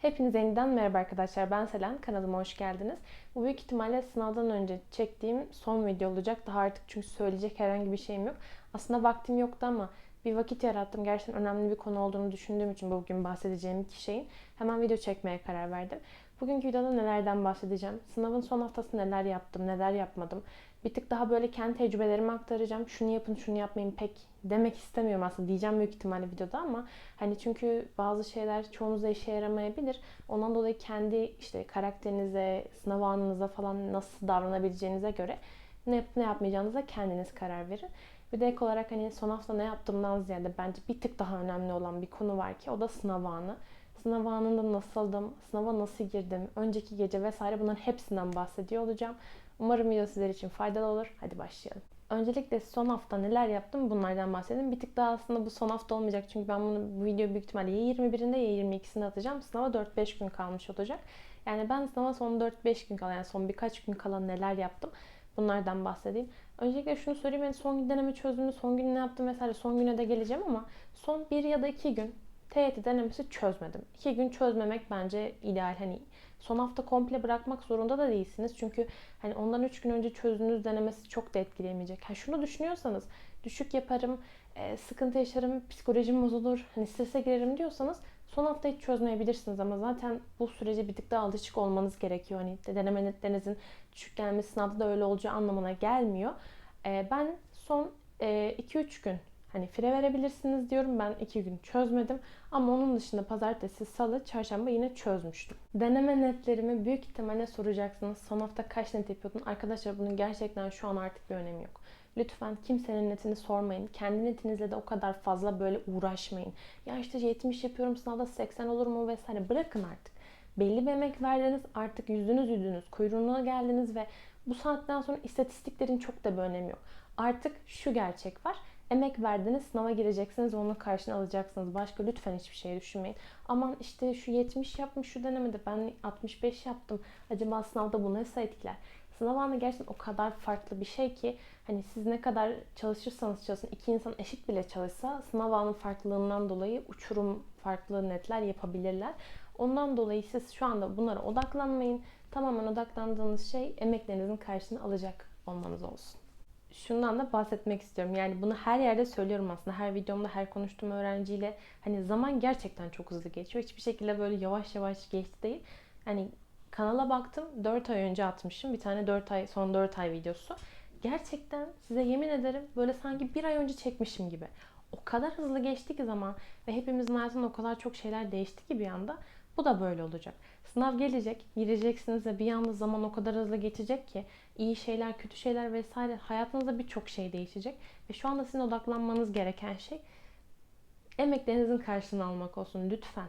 Hepinize yeniden merhaba arkadaşlar. Ben Selen. Kanalıma hoş geldiniz. Bu büyük ihtimalle sınavdan önce çektiğim son video olacak. Daha artık çünkü söyleyecek herhangi bir şeyim yok. Aslında vaktim yoktu ama bir vakit yarattım. Gerçekten önemli bir konu olduğunu düşündüğüm için bugün bahsedeceğim iki şeyin hemen video çekmeye karar verdim. Bugünkü videoda nelerden bahsedeceğim? Sınavın son haftası neler yaptım, neler yapmadım? Bir tık daha böyle kendi tecrübelerimi aktaracağım. Şunu yapın, şunu yapmayın pek demek istemiyorum aslında. Diyeceğim büyük ihtimalle videoda ama hani çünkü bazı şeyler çoğunuzda işe yaramayabilir. Ondan dolayı kendi işte karakterinize, sınav anınıza falan nasıl davranabileceğinize göre ne yapıp ne yapmayacağınıza kendiniz karar verin. Bir de ek olarak hani son hafta ne yaptığımdan ziyade bence bir tık daha önemli olan bir konu var ki o da sınav anı. Sınav anında nasıldım, sınava nasıl girdim, önceki gece vesaire bunların hepsinden bahsediyor olacağım. Umarım video sizler için faydalı olur. Hadi başlayalım. Öncelikle son hafta neler yaptım bunlardan bahsedeyim. Bir tık daha aslında bu son hafta olmayacak çünkü ben bunu bu videoyu büyük ihtimalle ya 21'inde ya 22'sinde atacağım. Sınava 4-5 gün kalmış olacak. Yani ben sınava son 4-5 gün kala yani son birkaç gün kala neler yaptım bunlardan bahsedeyim. Öncelikle şunu söyleyeyim yani son gün deneme çözdüğümü, son gün ne yaptım vesaire son güne de geleceğim ama son bir ya da iki gün TYT denemesi çözmedim. İki gün çözmemek bence ideal. Hani son hafta komple bırakmak zorunda da değilsiniz. Çünkü hani ondan üç gün önce çözdüğünüz denemesi çok da etkileyemeyecek. Ha şunu düşünüyorsanız düşük yaparım, e, sıkıntı yaşarım, psikolojim bozulur, hani strese girerim diyorsanız son hafta hiç çözmeyebilirsiniz ama zaten bu sürece bir tık daha alışık olmanız gerekiyor. Hani deneme netlerinizin düşük gelmesi sınavda da öyle olacağı anlamına gelmiyor. E, ben son 2-3 gün Hani fire verebilirsiniz diyorum. Ben iki gün çözmedim. Ama onun dışında pazartesi, salı, çarşamba yine çözmüştüm. Deneme netlerimi büyük ihtimalle soracaksınız. Son hafta kaç net yapıyordun? Arkadaşlar bunun gerçekten şu an artık bir önemi yok. Lütfen kimsenin netini sormayın. Kendi netinizle de o kadar fazla böyle uğraşmayın. Ya işte 70 yapıyorum sınavda 80 olur mu vesaire. Bırakın artık. Belli bir emek verdiniz. Artık yüzünüz yüzünüz kuyruğuna geldiniz ve bu saatten sonra istatistiklerin çok da bir önemi yok. Artık şu gerçek var emek verdiniz, sınava gireceksiniz, onun karşını alacaksınız. Başka lütfen hiçbir şey düşünmeyin. Aman işte şu 70 yapmış şu denemede ben 65 yaptım. Acaba sınavda bu nasıl etkiler? Sınav anı gerçekten o kadar farklı bir şey ki hani siz ne kadar çalışırsanız çalışın iki insan eşit bile çalışsa sınav anı farklılığından dolayı uçurum farklı netler yapabilirler. Ondan dolayı siz şu anda bunlara odaklanmayın. Tamamen odaklandığınız şey emeklerinizin karşını alacak olmanız olsun şundan da bahsetmek istiyorum. Yani bunu her yerde söylüyorum aslında. Her videomda, her konuştuğum öğrenciyle hani zaman gerçekten çok hızlı geçiyor. Hiçbir şekilde böyle yavaş yavaş geçti değil. Hani kanala baktım 4 ay önce atmışım. Bir tane 4 ay son 4 ay videosu. Gerçekten size yemin ederim böyle sanki bir ay önce çekmişim gibi. O kadar hızlı geçti ki zaman ve hepimizin hayatında o kadar çok şeyler değişti ki bir anda. Bu da böyle olacak. Sınav gelecek, gireceksiniz ve bir anda zaman o kadar hızlı geçecek ki iyi şeyler, kötü şeyler vesaire hayatınızda birçok şey değişecek. Ve şu anda sizin odaklanmanız gereken şey emeklerinizin karşılığını almak olsun lütfen.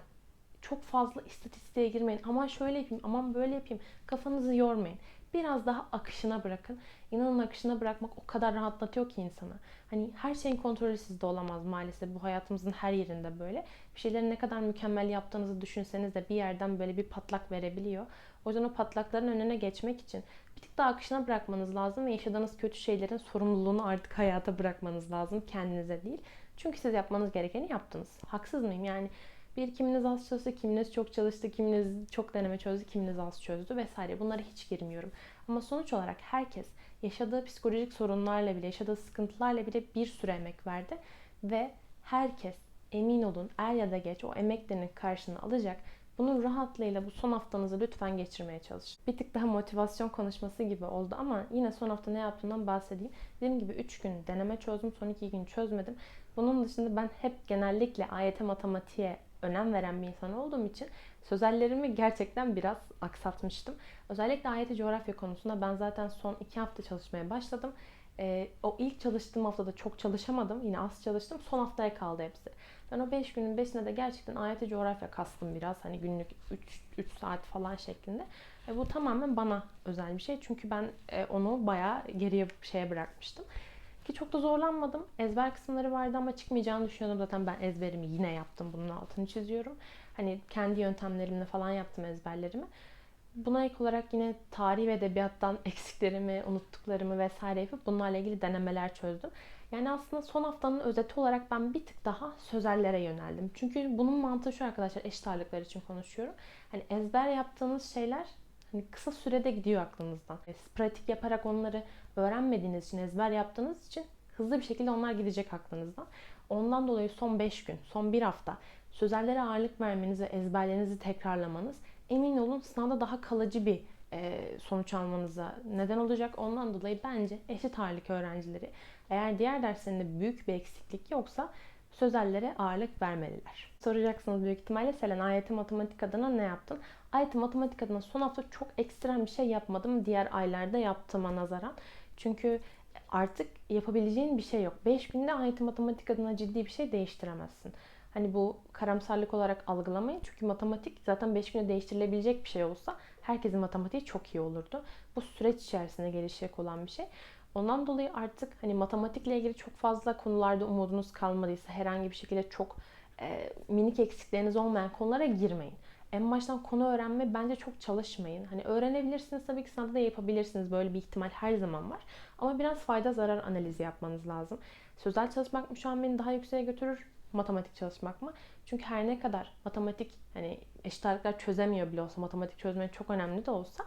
Çok fazla istatistiğe girmeyin. Aman şöyle yapayım, aman böyle yapayım. Kafanızı yormayın biraz daha akışına bırakın. İnanın akışına bırakmak o kadar rahatlatıyor ki insanı. Hani her şeyin kontrolü sizde olamaz maalesef. Bu hayatımızın her yerinde böyle. Bir şeyleri ne kadar mükemmel yaptığınızı düşünseniz de bir yerden böyle bir patlak verebiliyor. O yüzden o patlakların önüne geçmek için bir tık daha akışına bırakmanız lazım ve yaşadığınız kötü şeylerin sorumluluğunu artık hayata bırakmanız lazım kendinize değil. Çünkü siz yapmanız gerekeni yaptınız. Haksız mıyım? Yani bir kiminiz az çalıştı, kiminiz çok çalıştı, kiminiz çok deneme çözdü, kiminiz az çözdü vesaire. Bunlara hiç girmiyorum. Ama sonuç olarak herkes yaşadığı psikolojik sorunlarla bile, yaşadığı sıkıntılarla bile bir süre emek verdi. Ve herkes emin olun er ya da geç o emeklerinin karşını alacak. Bunun rahatlığıyla bu son haftanızı lütfen geçirmeye çalışın. Bir tık daha motivasyon konuşması gibi oldu ama yine son hafta ne yaptığımdan bahsedeyim. Dediğim gibi 3 gün deneme çözdüm, son 2 gün çözmedim. Bunun dışında ben hep genellikle AYT matematiğe önem veren bir insan olduğum için sözellerimi gerçekten biraz aksatmıştım. Özellikle AYT coğrafya konusunda ben zaten son iki hafta çalışmaya başladım. E, o ilk çalıştığım haftada çok çalışamadım. Yine az çalıştım. Son haftaya kaldı hepsi. Ben o 5 günün 5'ine de gerçekten AYT coğrafya kastım biraz. Hani günlük 3, 3 saat falan şeklinde. E, bu tamamen bana özel bir şey. Çünkü ben e, onu bayağı geriye şeye bırakmıştım. Ki çok da zorlanmadım. Ezber kısımları vardı ama çıkmayacağını düşünüyordum. Zaten ben ezberimi yine yaptım. Bunun altını çiziyorum. Hani kendi yöntemlerimle falan yaptım ezberlerimi. Buna ek olarak yine tarih ve edebiyattan eksiklerimi, unuttuklarımı vesaire yapıp bunlarla ilgili denemeler çözdüm. Yani aslında son haftanın özeti olarak ben bir tık daha sözellere yöneldim. Çünkü bunun mantığı şu arkadaşlar eşit ağırlıklar için konuşuyorum. Hani ezber yaptığınız şeyler hani kısa sürede gidiyor aklınızdan. E, pratik yaparak onları öğrenmediğiniz için, ezber yaptığınız için hızlı bir şekilde onlar gidecek aklınızdan. Ondan dolayı son 5 gün, son 1 hafta sözellere ağırlık vermeniz ve ezberlerinizi tekrarlamanız emin olun sınavda daha kalıcı bir e, sonuç almanıza neden olacak. Ondan dolayı bence eşit ağırlık öğrencileri eğer diğer derslerinde büyük bir eksiklik yoksa sözellere ağırlık vermeliler. Soracaksınız büyük ihtimalle Selen AYT matematik adına ne yaptın? AYT matematik adına son hafta çok ekstrem bir şey yapmadım diğer aylarda yaptığıma nazaran. Çünkü artık yapabileceğin bir şey yok. 5 günde AYT matematik adına ciddi bir şey değiştiremezsin. Hani bu karamsarlık olarak algılamayın. Çünkü matematik zaten 5 günde değiştirilebilecek bir şey olsa herkesin matematiği çok iyi olurdu. Bu süreç içerisinde gelişecek olan bir şey. Ondan dolayı artık hani matematikle ilgili çok fazla konularda umudunuz kalmadıysa herhangi bir şekilde çok e, minik eksikleriniz olmayan konulara girmeyin. En baştan konu öğrenme bence çok çalışmayın. Hani öğrenebilirsiniz tabii ki sınavda da yapabilirsiniz. Böyle bir ihtimal her zaman var. Ama biraz fayda zarar analizi yapmanız lazım. Sözel çalışmak mı şu an beni daha yükseğe götürür? Matematik çalışmak mı? Çünkü her ne kadar matematik hani eşit ağırlıklar çözemiyor bile olsa matematik çözmek çok önemli de olsa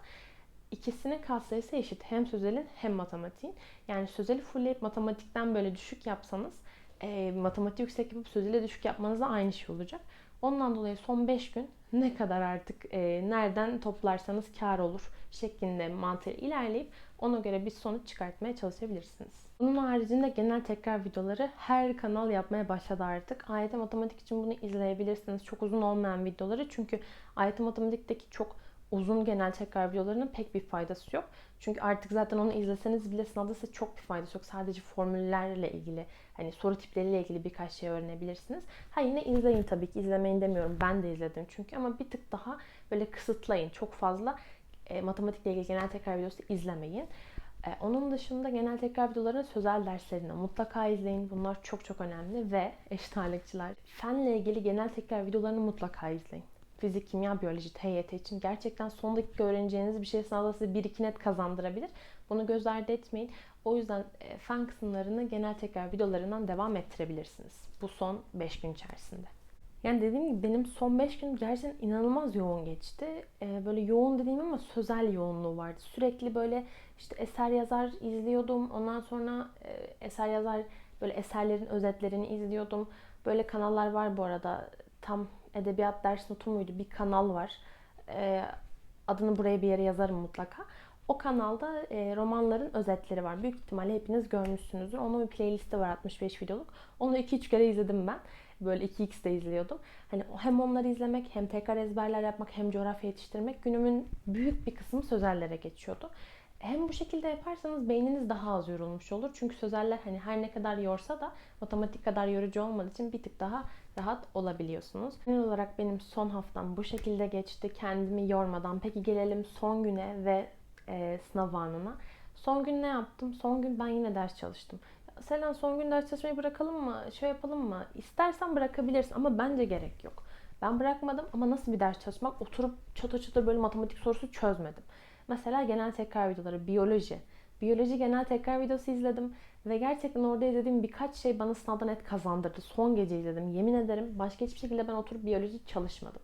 ikisinin katsayısı eşit. Hem sözelin hem matematiğin. Yani sözeli fullleyip matematikten böyle düşük yapsanız e, matematik yüksek yapıp sözele düşük yapmanız da aynı şey olacak. Ondan dolayı son 5 gün ne kadar artık e, nereden toplarsanız kar olur şeklinde mantığı ilerleyip ona göre bir sonuç çıkartmaya çalışabilirsiniz. Bunun haricinde genel tekrar videoları her kanal yapmaya başladı artık. AYT Matematik için bunu izleyebilirsiniz. Çok uzun olmayan videoları çünkü AYT Matematik'teki çok uzun genel tekrar videolarının pek bir faydası yok. Çünkü artık zaten onu izleseniz bile sınavda size çok bir faydası yok. Sadece formüllerle ilgili, hani soru tipleriyle ilgili birkaç şey öğrenebilirsiniz. Ha yine izleyin tabii ki. izlemeyin demiyorum. Ben de izledim çünkü ama bir tık daha böyle kısıtlayın. Çok fazla e, matematikle ilgili genel tekrar videosu izlemeyin. E, onun dışında genel tekrar videolarını sözel derslerine mutlaka izleyin. Bunlar çok çok önemli ve eşit ağırlıkçılar fenle ilgili genel tekrar videolarını mutlaka izleyin fizik, kimya, biyoloji, TYT için gerçekten son dakika öğreneceğiniz bir şey sınavda size 1-2 net kazandırabilir. Bunu göz ardı etmeyin. O yüzden e, fen kısımlarını genel tekrar videolarından devam ettirebilirsiniz. Bu son 5 gün içerisinde. Yani dediğim gibi benim son 5 gün gerçekten inanılmaz yoğun geçti. Ee, böyle yoğun dediğim ama sözel yoğunluğu vardı. Sürekli böyle işte eser yazar izliyordum. Ondan sonra e, eser yazar böyle eserlerin özetlerini izliyordum. Böyle kanallar var bu arada. Tam edebiyat ders notu muydu bir kanal var. E, adını buraya bir yere yazarım mutlaka. O kanalda e, romanların özetleri var. Büyük ihtimalle hepiniz görmüşsünüzdür. Onun bir playlisti var 65 videoluk. Onu 2-3 kere izledim ben. Böyle 2x de izliyordum. Hani hem onları izlemek hem tekrar ezberler yapmak hem coğrafya yetiştirmek günümün büyük bir kısmı sözellere geçiyordu. Hem bu şekilde yaparsanız beyniniz daha az yorulmuş olur. Çünkü sözeller hani her ne kadar yorsa da matematik kadar yorucu olmadığı için bir tık daha rahat olabiliyorsunuz. Genel olarak benim son haftam bu şekilde geçti. Kendimi yormadan. Peki gelelim son güne ve e, sınav anına. Son gün ne yaptım? Son gün ben yine ders çalıştım. Selen son gün ders çalışmayı bırakalım mı? Şöyle yapalım mı? İstersen bırakabilirsin ama bence gerek yok. Ben bırakmadım ama nasıl bir ders çalışmak? Oturup çatı çatı böyle matematik sorusu çözmedim. Mesela genel tekrar videoları, biyoloji. Biyoloji genel tekrar videosu izledim ve gerçekten orada izlediğim birkaç şey bana sınavda net kazandırdı. Son gece izledim. Yemin ederim başka hiçbir şekilde ben oturup biyoloji çalışmadım.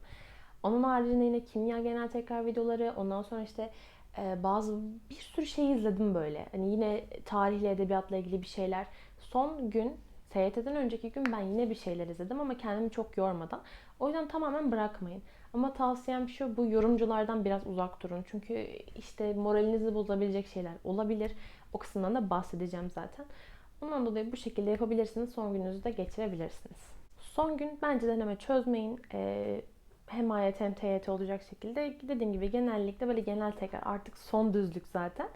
Onun haricinde yine kimya genel tekrar videoları, ondan sonra işte e, bazı bir sürü şey izledim böyle. Hani yine tarihle, edebiyatla ilgili bir şeyler. Son gün TYT'den önceki gün ben yine bir şeyler izledim ama kendimi çok yormadan. O yüzden tamamen bırakmayın. Ama tavsiyem şu bu yorumculardan biraz uzak durun. Çünkü işte moralinizi bozabilecek şeyler olabilir. O kısımdan da bahsedeceğim zaten. Ondan dolayı bu şekilde yapabilirsiniz. Son gününüzü de geçirebilirsiniz. Son gün bence deneme çözmeyin. Ee, hem AYT hem TYT olacak şekilde dediğim gibi genellikle böyle genel tekrar artık son düzlük zaten.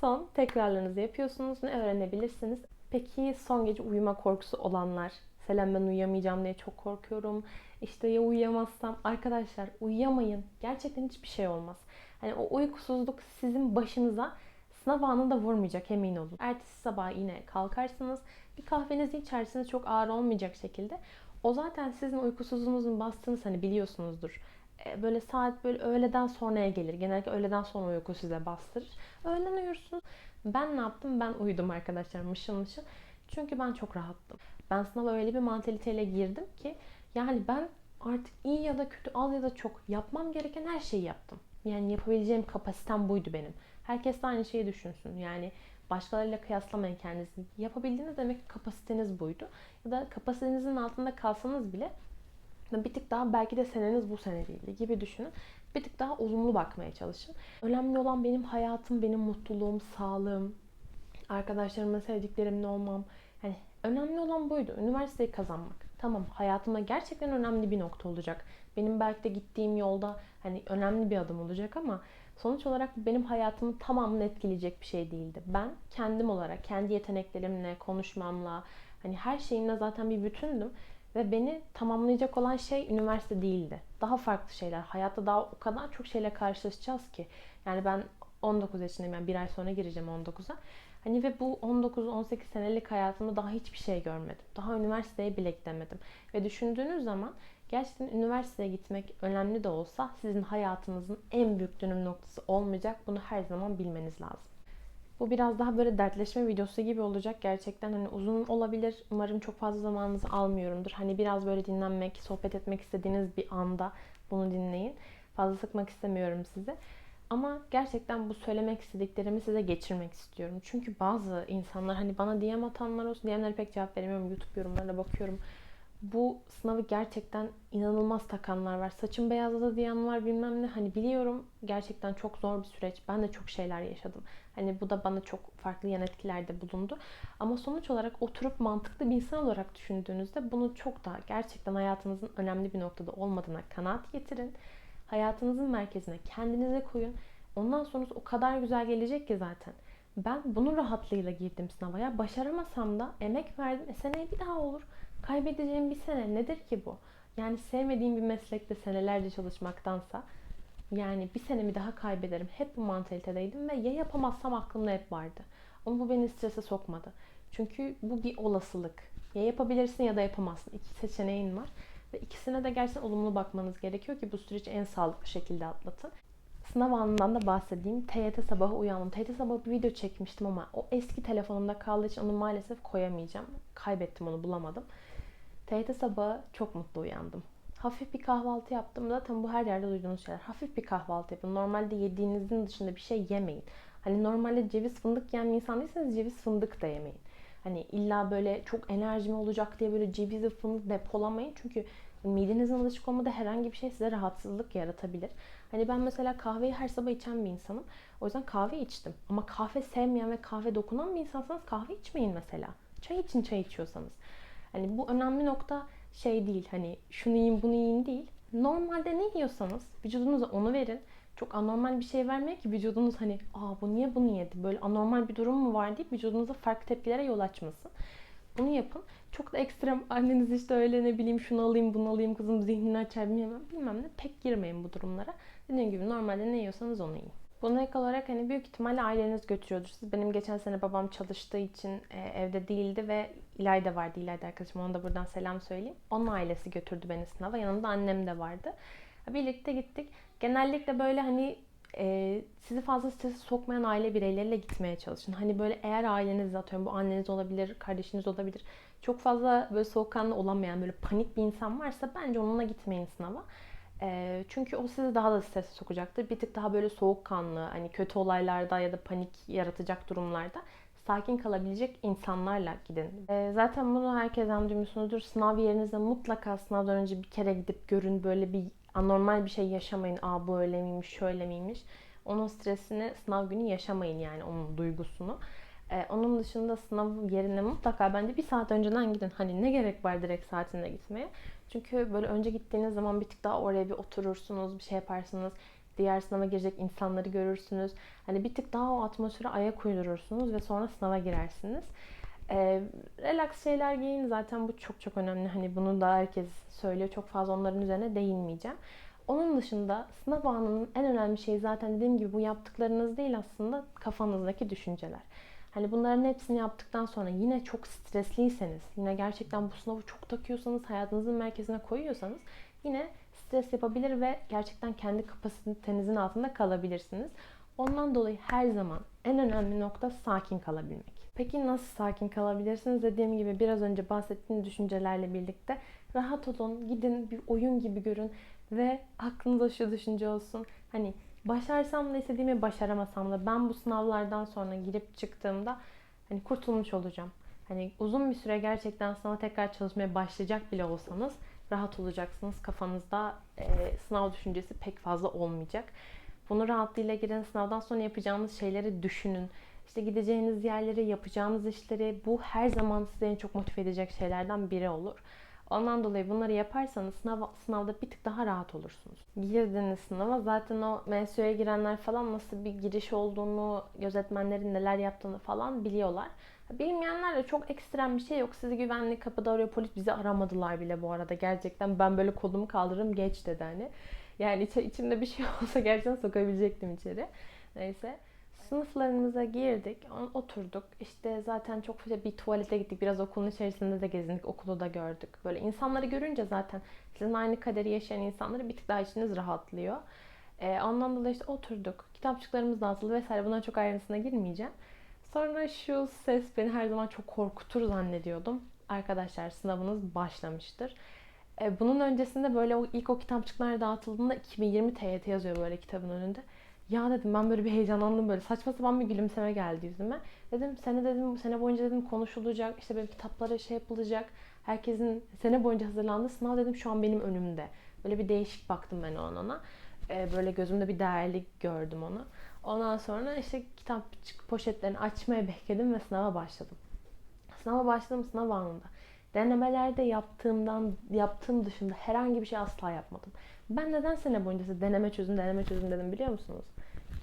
Son tekrarlarınızı yapıyorsunuz. Ne öğrenebilirsiniz? Peki son gece uyuma korkusu olanlar Selam ben uyuyamayacağım diye çok korkuyorum. İşte ya uyuyamazsam arkadaşlar uyuyamayın. Gerçekten hiçbir şey olmaz. Hani o uykusuzluk sizin başınıza sınav anında vurmayacak emin olun. Ertesi sabah yine kalkarsınız. Bir kahvenizi içersiniz çok ağır olmayacak şekilde. O zaten sizin uykusuzluğunuzun bastığını hani biliyorsunuzdur. E, böyle saat böyle öğleden sonraya gelir. Genellikle öğleden sonra uyku size bastırır. Öğlen uyursunuz. Ben ne yaptım? Ben uyudum arkadaşlar mışıl mışıl. Çünkü ben çok rahattım. Ben sınava öyle bir mantaliteyle girdim ki yani ben artık iyi ya da kötü, az ya da çok yapmam gereken her şeyi yaptım. Yani yapabileceğim kapasitem buydu benim. Herkes de aynı şeyi düşünsün. Yani başkalarıyla kıyaslamayın kendinizi. Yapabildiğiniz demek kapasiteniz buydu. Ya da kapasitenizin altında kalsanız bile bir tık daha belki de seneniz bu sene değildi gibi düşünün. Bir tık daha olumlu bakmaya çalışın. Önemli olan benim hayatım, benim mutluluğum, sağlığım, arkadaşlarımla sevdiklerimle olmam. Yani önemli olan buydu. Üniversiteyi kazanmak. Tamam hayatıma gerçekten önemli bir nokta olacak. Benim belki de gittiğim yolda hani önemli bir adım olacak ama sonuç olarak benim hayatımı tamamını etkileyecek bir şey değildi. Ben kendim olarak, kendi yeteneklerimle, konuşmamla, hani her şeyimle zaten bir bütündüm. Ve beni tamamlayacak olan şey üniversite değildi. Daha farklı şeyler. Hayatta daha o kadar çok şeyle karşılaşacağız ki. Yani ben 19 yaşındayım. Yani bir ay sonra gireceğim 19'a. Hani ve bu 19-18 senelik hayatımda daha hiçbir şey görmedim. Daha üniversiteye bile gidemedim. Ve düşündüğünüz zaman gerçekten üniversiteye gitmek önemli de olsa sizin hayatınızın en büyük dönüm noktası olmayacak. Bunu her zaman bilmeniz lazım. Bu biraz daha böyle dertleşme videosu gibi olacak. Gerçekten hani uzun olabilir. Umarım çok fazla zamanınızı almıyorumdur. Hani biraz böyle dinlenmek, sohbet etmek istediğiniz bir anda bunu dinleyin. Fazla sıkmak istemiyorum sizi. Ama gerçekten bu söylemek istediklerimi size geçirmek istiyorum. Çünkü bazı insanlar hani bana DM atanlar olsun. DM'lere pek cevap veremiyorum. YouTube yorumlarına bakıyorum. Bu sınavı gerçekten inanılmaz takanlar var. Saçım beyazladı diyen var bilmem ne. Hani biliyorum gerçekten çok zor bir süreç. Ben de çok şeyler yaşadım. Hani bu da bana çok farklı yan etkilerde bulundu. Ama sonuç olarak oturup mantıklı bir insan olarak düşündüğünüzde bunu çok daha gerçekten hayatınızın önemli bir noktada olmadığına kanaat getirin. Hayatınızın merkezine kendinize koyun. Ondan sonrası o kadar güzel gelecek ki zaten. Ben bunun rahatlığıyla girdim sınava. başaramasam da emek verdim. E seneye bir daha olur. Kaybedeceğim bir sene nedir ki bu? Yani sevmediğim bir meslekte senelerce çalışmaktansa yani bir senemi daha kaybederim. Hep bu mantalitedeydim ve ya yapamazsam aklımda hep vardı. Ama bu beni strese sokmadı. Çünkü bu bir olasılık. Ya yapabilirsin ya da yapamazsın. İki seçeneğin var. Ve ikisine de gerçekten olumlu bakmanız gerekiyor ki bu süreci en sağlıklı şekilde atlatın. Sınav anından da bahsedeyim. TYT sabahı uyandım. TYT sabahı bir video çekmiştim ama o eski telefonumda kaldığı için onu maalesef koyamayacağım. Kaybettim onu bulamadım. TYT sabahı çok mutlu uyandım. Hafif bir kahvaltı yaptım. Zaten bu her yerde duyduğunuz şeyler. Hafif bir kahvaltı yapın. Normalde yediğinizin dışında bir şey yemeyin. Hani normalde ceviz fındık yiyen bir insan değilseniz ceviz fındık da yemeyin. Hani illa böyle çok enerjim olacak diye böyle cevizi fındık depolamayın. Çünkü midenizin alışık olmadığı herhangi bir şey size rahatsızlık yaratabilir. Hani ben mesela kahveyi her sabah içen bir insanım. O yüzden kahve içtim. Ama kahve sevmeyen ve kahve dokunan bir insansanız kahve içmeyin mesela. Çay için çay içiyorsanız. Hani bu önemli nokta şey değil hani şunu yiyin bunu yiyin değil. Normalde ne yiyorsanız vücudunuza onu verin. Çok anormal bir şey vermiyor ki vücudunuz hani aa bu niye bunu yedi böyle anormal bir durum mu var deyip vücudunuza farklı tepkilere yol açmasın. Bunu yapın. Çok da ekstrem anneniz işte öyle ne bileyim şunu alayım bunu alayım kızım zihnini açar bilmem, bilmem ne pek girmeyin bu durumlara. Dediğim gibi normalde ne yiyorsanız onu yiyin. Buna ek olarak hani büyük ihtimalle aileniz götürüyordur. Siz benim geçen sene babam çalıştığı için e, evde değildi ve İlayda vardı. İlayda arkadaşım ona da buradan selam söyleyeyim. Onun ailesi götürdü beni sınava. Yanımda annem de vardı. Birlikte gittik. Genellikle böyle hani e, sizi fazla strese sokmayan aile bireyleriyle gitmeye çalışın. Hani böyle eğer aileniz atıyorum bu anneniz olabilir, kardeşiniz olabilir. Çok fazla böyle soğukkanlı olamayan böyle panik bir insan varsa bence onunla gitmeyin sınava. E, çünkü o sizi daha da strese sokacaktır. Bir tık daha böyle soğukkanlı, hani kötü olaylarda ya da panik yaratacak durumlarda sakin kalabilecek insanlarla gidin. E, zaten bunu herkesten duymuşsunuzdur. Sınav yerinizde mutlaka sınavdan önce bir kere gidip görün. Böyle bir anormal bir şey yaşamayın. Aa bu öyle miymiş, şöyle miymiş. Onun stresini sınav günü yaşamayın yani onun duygusunu. Ee, onun dışında sınav yerine mutlaka bence bir saat önceden gidin. Hani ne gerek var direkt saatinde gitmeye. Çünkü böyle önce gittiğiniz zaman bir tık daha oraya bir oturursunuz, bir şey yaparsınız. Diğer sınava girecek insanları görürsünüz. Hani bir tık daha o atmosfere ayak uydurursunuz ve sonra sınava girersiniz. E, relax şeyler giyin zaten bu çok çok önemli. Hani bunu da herkes söylüyor. Çok fazla onların üzerine değinmeyeceğim. Onun dışında sınav anının en önemli şeyi zaten dediğim gibi bu yaptıklarınız değil aslında kafanızdaki düşünceler. Hani bunların hepsini yaptıktan sonra yine çok stresliyseniz, yine gerçekten bu sınavı çok takıyorsanız, hayatınızın merkezine koyuyorsanız yine stres yapabilir ve gerçekten kendi kapasitenizin altında kalabilirsiniz. Ondan dolayı her zaman en önemli nokta sakin kalabilmek. Peki nasıl sakin kalabilirsiniz? Dediğim gibi biraz önce bahsettiğim düşüncelerle birlikte rahat olun, gidin bir oyun gibi görün ve aklınızda şu düşünce olsun. Hani başarsam da istediğimi başaramasam da ben bu sınavlardan sonra girip çıktığımda hani kurtulmuş olacağım. Hani uzun bir süre gerçekten sınava tekrar çalışmaya başlayacak bile olsanız rahat olacaksınız. Kafanızda e, sınav düşüncesi pek fazla olmayacak. Bunu rahatlığıyla girin. Sınavdan sonra yapacağınız şeyleri düşünün. İşte gideceğiniz yerleri, yapacağınız işleri bu her zaman sizi en çok motive edecek şeylerden biri olur. Ondan dolayı bunları yaparsanız sınav, sınavda bir tık daha rahat olursunuz. Girdiğiniz sınava zaten o MSU'ya girenler falan nasıl bir giriş olduğunu, gözetmenlerin neler yaptığını falan biliyorlar. Bilmeyenler de çok ekstrem bir şey yok. Sizi güvenlik kapıda arıyor polis bizi aramadılar bile bu arada. Gerçekten ben böyle kolumu kaldırırım geç dedi hani. Yani iç, içimde bir şey olsa gerçekten sokabilecektim içeri. Neyse. Sınıflarımıza girdik, oturduk. İşte zaten çok bir tuvalete gittik. Biraz okulun içerisinde de gezindik, okulu da gördük. Böyle insanları görünce zaten sizin aynı kaderi yaşayan insanları bir tık daha içiniz rahatlıyor. Ee, ondan dolayı işte oturduk. Kitapçıklarımız dağıtıldı vesaire. Bundan çok ayrıntısına girmeyeceğim. Sonra şu ses beni her zaman çok korkutur zannediyordum. Arkadaşlar sınavınız başlamıştır. Ee, bunun öncesinde böyle o ilk o kitapçıklar dağıtıldığında 2020 TYT yazıyor böyle kitabın önünde. Ya dedim ben böyle bir heyecanlandım böyle saçma sapan bir gülümseme geldi yüzüme. Dedim sene dedim sene boyunca dedim konuşulacak işte böyle kitaplara şey yapılacak. Herkesin sene boyunca hazırlandığı sınav dedim şu an benim önümde. Böyle bir değişik baktım ben ona. Ee, böyle gözümde bir değerlik gördüm onu. Ondan sonra işte kitapçık poşetlerini açmaya bekledim ve sınava başladım. Sınava başladım sınav anında. Denemelerde yaptığımdan yaptığım dışında herhangi bir şey asla yapmadım. Ben neden sene boyunca deneme çözüm deneme çözüm dedim biliyor musunuz?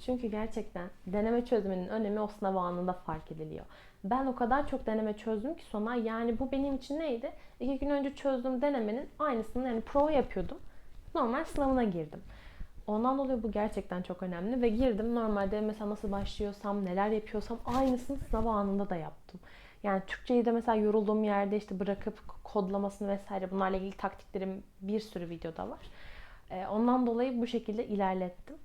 Çünkü gerçekten deneme çözümünün önemi o sınav anında fark ediliyor. Ben o kadar çok deneme çözdüm ki sonra yani bu benim için neydi? İki gün önce çözdüğüm denemenin aynısını yani prova yapıyordum. Normal sınavına girdim. Ondan dolayı bu gerçekten çok önemli ve girdim. Normalde mesela nasıl başlıyorsam, neler yapıyorsam aynısını sınav anında da yaptım. Yani Türkçeyi de mesela yorulduğum yerde işte bırakıp kodlamasını vesaire bunlarla ilgili taktiklerim bir sürü videoda var. Ee, ondan dolayı bu şekilde ilerlettim.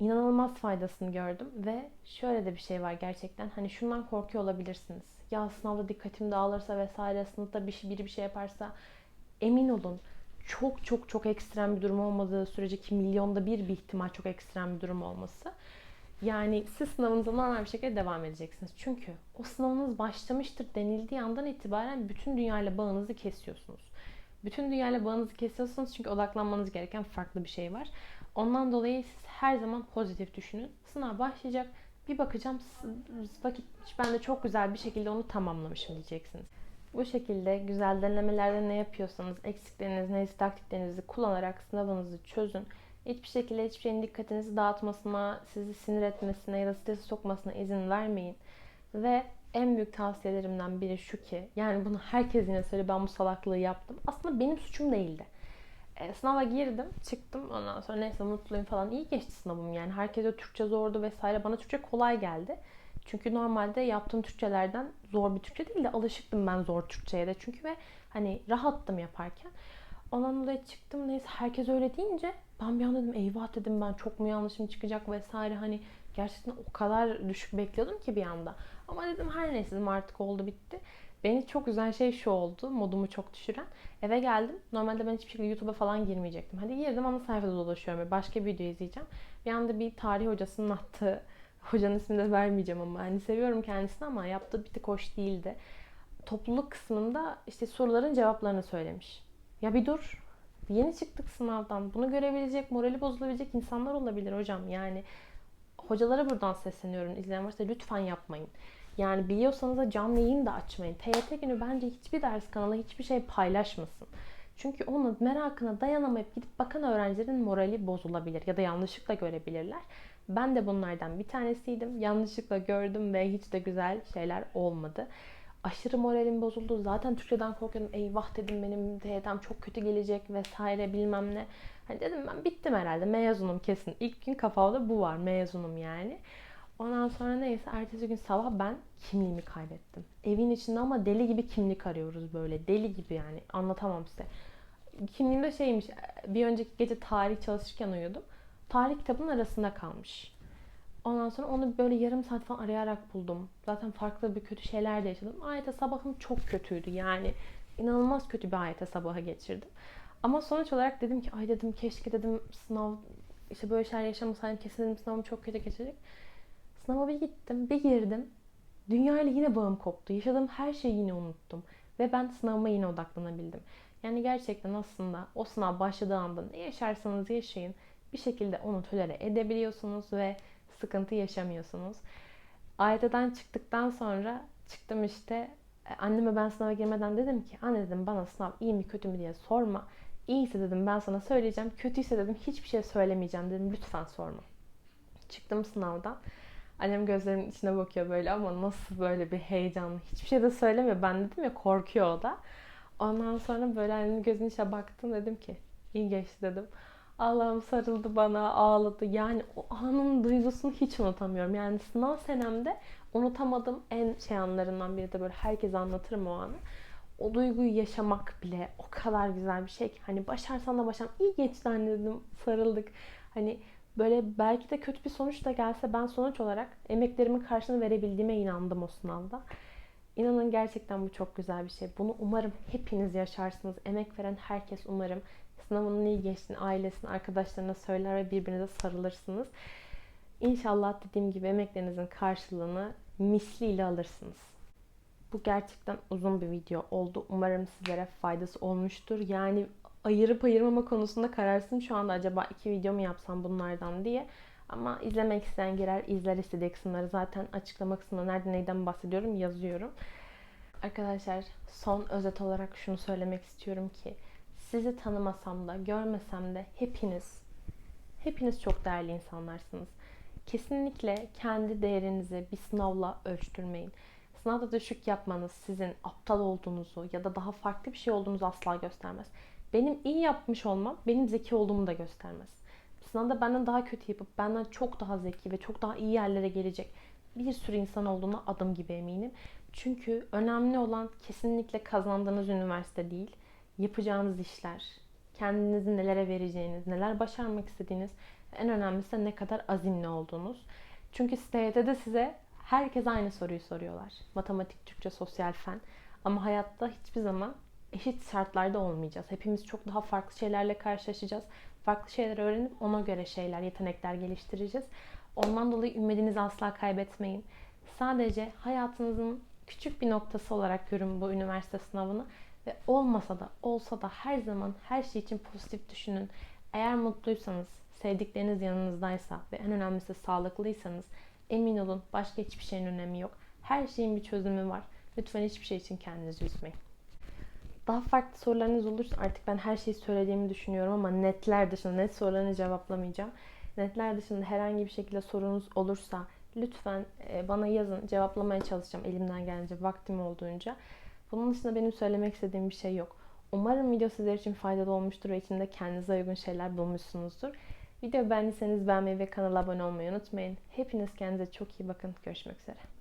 İnanılmaz faydasını gördüm ve şöyle de bir şey var gerçekten. Hani şundan korkuyor olabilirsiniz. Ya sınavda dikkatim dağılırsa vesaire sınıfta bir şey, biri bir şey yaparsa emin olun çok çok çok ekstrem bir durum olmadığı sürece ki milyonda bir bir ihtimal çok ekstrem bir durum olması. Yani siz sınavınıza normal bir şekilde devam edeceksiniz. Çünkü o sınavınız başlamıştır denildiği andan itibaren bütün dünyayla bağınızı kesiyorsunuz. Bütün dünyayla bağınızı kesiyorsunuz çünkü odaklanmanız gereken farklı bir şey var. Ondan dolayı siz her zaman pozitif düşünün. Sınav başlayacak. Bir bakacağım vakit ben de çok güzel bir şekilde onu tamamlamışım diyeceksiniz. Bu şekilde güzel denemelerde ne yapıyorsanız eksiklerinizi, neyse taktiklerinizi kullanarak sınavınızı çözün. Hiçbir şekilde hiçbir şeyin dikkatinizi dağıtmasına, sizi sinir etmesine ya da stresi sokmasına izin vermeyin. Ve en büyük tavsiyelerimden biri şu ki, yani bunu herkes yine söyle ben bu salaklığı yaptım. Aslında benim suçum değildi. E, sınava girdim, çıktım ondan sonra neyse mutluyum falan. iyi geçti sınavım yani. Herkese Türkçe zordu vesaire. Bana Türkçe kolay geldi. Çünkü normalde yaptığım Türkçelerden zor bir Türkçe değil de alışıktım ben zor Türkçeye de. Çünkü ve hani rahattım yaparken. Ondan dolayı çıktım neyse herkes öyle deyince ben bir an dedim eyvah dedim ben çok mu yanlışım çıkacak vesaire hani gerçekten o kadar düşük bekliyordum ki bir anda. Ama dedim her neyse artık oldu bitti. Beni çok güzel şey şu oldu, modumu çok düşüren. Eve geldim. Normalde ben hiçbir şekilde YouTube'a falan girmeyecektim. Hadi girdim ama sayfada dolaşıyorum. Başka bir video izleyeceğim. Bir anda bir tarih hocasının attığı hocanın ismini de vermeyeceğim ama hani seviyorum kendisini ama yaptığı bir tık hoş değildi. Topluluk kısmında işte soruların cevaplarını söylemiş. Ya bir dur. Yeni çıktık sınavdan. Bunu görebilecek, morali bozulabilecek insanlar olabilir hocam. Yani hocalara buradan sesleniyorum. İzleyen varsa lütfen yapmayın. Yani biliyorsanız da canlı yayın da açmayın. TYT günü bence hiçbir ders kanalı hiçbir şey paylaşmasın. Çünkü onu merakına dayanamayıp gidip bakan öğrencilerin morali bozulabilir ya da yanlışlıkla görebilirler. Ben de bunlardan bir tanesiydim. Yanlışlıkla gördüm ve hiç de güzel şeyler olmadı. Aşırı moralim bozuldu. Zaten Türkçeden korkuyordum. Eyvah dedim benim TYT'm çok kötü gelecek vesaire bilmem ne. Hani dedim ben bittim herhalde. Mezunum kesin. İlk gün kafamda bu var. Mezunum yani. Ondan sonra neyse ertesi gün sabah ben kimliğimi kaybettim. Evin içinde ama deli gibi kimlik arıyoruz böyle. Deli gibi yani. Anlatamam size. Kimliğimde şeymiş. Bir önceki gece tarih çalışırken uyudum tarih kitabının arasında kalmış. Ondan sonra onu böyle yarım saat falan arayarak buldum. Zaten farklı bir kötü şeyler de yaşadım. AYT sabahım çok kötüydü yani. inanılmaz kötü bir AYT sabahı geçirdim. Ama sonuç olarak dedim ki ay dedim keşke dedim sınav işte böyle şeyler yaşamasaydım kesin dedim sınavım çok kötü geçecek. Sınava bir gittim, bir girdim. Dünya ile yine bağım koptu. Yaşadığım her şeyi yine unuttum. Ve ben sınavıma yine odaklanabildim. Yani gerçekten aslında o sınav başladığı anda ne yaşarsanız yaşayın bir şekilde onu tolere edebiliyorsunuz ve sıkıntı yaşamıyorsunuz. AYT'den çıktıktan sonra çıktım işte e, anneme ben sınava girmeden dedim ki anne dedim bana sınav iyi mi kötü mü diye sorma. İyiyse dedim ben sana söyleyeceğim. Kötüyse dedim hiçbir şey söylemeyeceğim dedim. Lütfen sorma. Çıktım sınavdan. Annem gözlerimin içine bakıyor böyle ama nasıl böyle bir heyecanlı. Hiçbir şey de söylemiyor. Ben dedim ya korkuyor o da. Ondan sonra böyle annemin gözünün içine baktım dedim ki iyi geçti dedim. Allah'ım sarıldı bana ağladı. Yani o anın duygusunu hiç unutamıyorum. Yani sınav senemde unutamadığım en şey anlarından biri de böyle herkese anlatırım o anı. O duyguyu yaşamak bile o kadar güzel bir şey ki. Hani başarsan da başarsan iyi geçti anne dedim. Sarıldık. Hani böyle belki de kötü bir sonuç da gelse ben sonuç olarak emeklerimin karşılığını verebildiğime inandım o sınavda. İnanın gerçekten bu çok güzel bir şey. Bunu umarım hepiniz yaşarsınız. Emek veren herkes umarım sınavının iyi geçtiğini ailesine, arkadaşlarına söyler ve birbirinize sarılırsınız. İnşallah dediğim gibi emeklerinizin karşılığını misliyle alırsınız. Bu gerçekten uzun bir video oldu. Umarım sizlere faydası olmuştur. Yani ayırıp ayırmama konusunda kararsın şu anda acaba iki video mu yapsam bunlardan diye. Ama izlemek isteyen girer, izler istediği kısımları zaten açıklama kısmında nerede neyden bahsediyorum yazıyorum. Arkadaşlar son özet olarak şunu söylemek istiyorum ki sizi tanımasam da görmesem de hepiniz hepiniz çok değerli insanlarsınız. Kesinlikle kendi değerinizi bir sınavla ölçtürmeyin. Sınavda düşük yapmanız sizin aptal olduğunuzu ya da daha farklı bir şey olduğunuzu asla göstermez. Benim iyi yapmış olmam benim zeki olduğumu da göstermez. Sınavda benden daha kötü yapıp benden çok daha zeki ve çok daha iyi yerlere gelecek bir sürü insan olduğuna adım gibi eminim. Çünkü önemli olan kesinlikle kazandığınız üniversite değil, yapacağınız işler, kendinizi nelere vereceğiniz, neler başarmak istediğiniz en önemlisi de ne kadar azimli olduğunuz. Çünkü STYT'de size herkes aynı soruyu soruyorlar. Matematik, Türkçe, sosyal fen. Ama hayatta hiçbir zaman eşit şartlarda olmayacağız. Hepimiz çok daha farklı şeylerle karşılaşacağız. Farklı şeyler öğrenip ona göre şeyler, yetenekler geliştireceğiz. Ondan dolayı ümidinizi asla kaybetmeyin. Sadece hayatınızın küçük bir noktası olarak görün bu üniversite sınavını ve olmasa da olsa da her zaman her şey için pozitif düşünün. Eğer mutluysanız, sevdikleriniz yanınızdaysa ve en önemlisi sağlıklıysanız emin olun başka hiçbir şeyin önemi yok. Her şeyin bir çözümü var. Lütfen hiçbir şey için kendinizi üzmeyin. Daha farklı sorularınız olursa artık ben her şeyi söylediğimi düşünüyorum ama netler dışında net sorularını cevaplamayacağım. Netler dışında herhangi bir şekilde sorunuz olursa lütfen e, bana yazın. Cevaplamaya çalışacağım elimden gelince, vaktim olduğunca. Bunun dışında benim söylemek istediğim bir şey yok. Umarım video sizler için faydalı olmuştur ve içinde kendinize uygun şeyler bulmuşsunuzdur. Video beğendiyseniz beğenmeyi ve kanala abone olmayı unutmayın. Hepiniz kendinize çok iyi bakın. Görüşmek üzere.